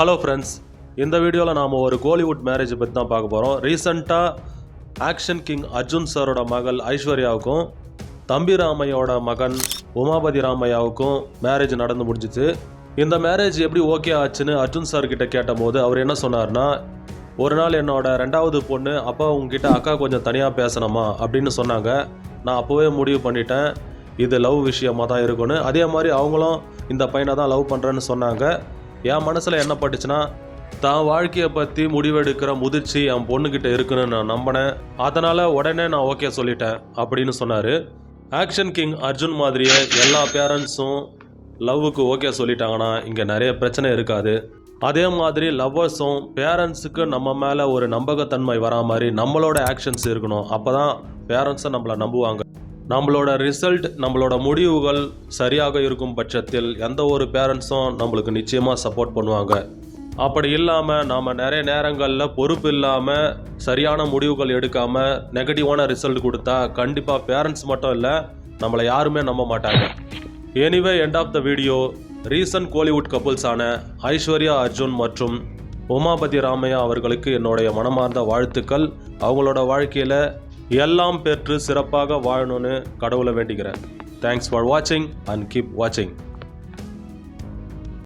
Hello friends இந்த வீடியோவில் நாம் ஒரு கோலிவுட் மேரேஜை பற்றி தான் பார்க்க போகிறோம் ரீசண்டாக ஆக்ஷன் கிங் அர்ஜுன் சாரோட மகள் ஐஸ்வர்யாவுக்கும் தம்பி ராமையோட மகன் உமாபதி ராமையாவுக்கும் மேரேஜ் நடந்து முடிஞ்சிச்சு. இந்த மேரேஜ் எப்படி ஓகே ஆச்சுன்னு அர்ஜுன் சார் கிட்ட கேட்டபோது அவர் என்ன சொன்னார்னா ஒரு நாள் என்னோட ரெண்டாவது பொண்ணு அப்பா உங்ககிட்ட அக்கா கொஞ்சம் தனியாக பேசணுமா? அப்படின்னு சொன்னாங்க. நான் அப்போவே முடிவு பண்ணிட்டேன். இது லவ் விஷயமாக தான் இருக்கும்னு. அதே மாதிரி அவங்களும் இந்த பையனை தான் லவ் பண்ணுறேன்னு சொன்னாங்க. என் மனசில் என்ன பட்டுச்சுன்னா தான் வாழ்க்கையை பற்றி முடிவெடுக்கிற முதிர்ச்சி என் பொண்ணுக்கிட்ட இருக்குன்னு நான் நம்பினேன். அதனால் உடனே நான் ஓகே சொல்லிட்டேன் அப்படின்னு சொன்னார். ஆக்ஷன் கிங் அர்ஜுன் மாதிரியே எல்லா பேரண்ட்ஸும் லவ்வுக்கு ஓகே சொல்லிட்டாங்கன்னா இங்கே நிறைய பிரச்சனை இருக்காது. அதே மாதிரி லவ்வர்ஸும் பேரண்ட்ஸுக்கு நம்ம மேலே ஒரு நம்பகத்தன்மை வரா மாதிரி நம்மளோட ஆக்ஷன்ஸ் இருக்கணும். அப்போ தான் பேரண்ட்ஸை நம்மளை நம்புவாங்க. நம்மளோட ரிசல்ட் நம்மளோட முடிவுகள் சரியாக இருக்கும் பட்சத்தில் எந்த ஒரு பேரண்ட்ஸும் நம்மளுக்கு நிச்சயமாக சப்போர்ட் பண்ணுவாங்க. அப்படி இல்லாமல் நாம் நிறைய நேரங்களில் பொறுப்பு இல்லாமல் சரியான முடிவுகள் எடுக்காமல் நெகட்டிவான ரிசல்ட் கொடுத்தா கண்டிப்பாக பேரண்ட்ஸ் மட்டும் இல்லை நம்மளை யாருமே நம்ப மாட்டாங்க. Anyway end of the video recent Kollywood கப்புள்ஸான Aishwarya Arjun மற்றும் உமாபதி ராமையா அவர்களுக்கு என்னுடைய மனமார்ந்த வாழ்த்துக்கள். அவங்களோட வாழ்க்கையில் எல்லாம் பெற்று சிறப்பாக வாழணும்னு கடவுளை வேண்டிக்கிறேன் தேங்க்ஸ் ஃபார் வாட்சிங் அண்ட் கீப் வாட்சிங்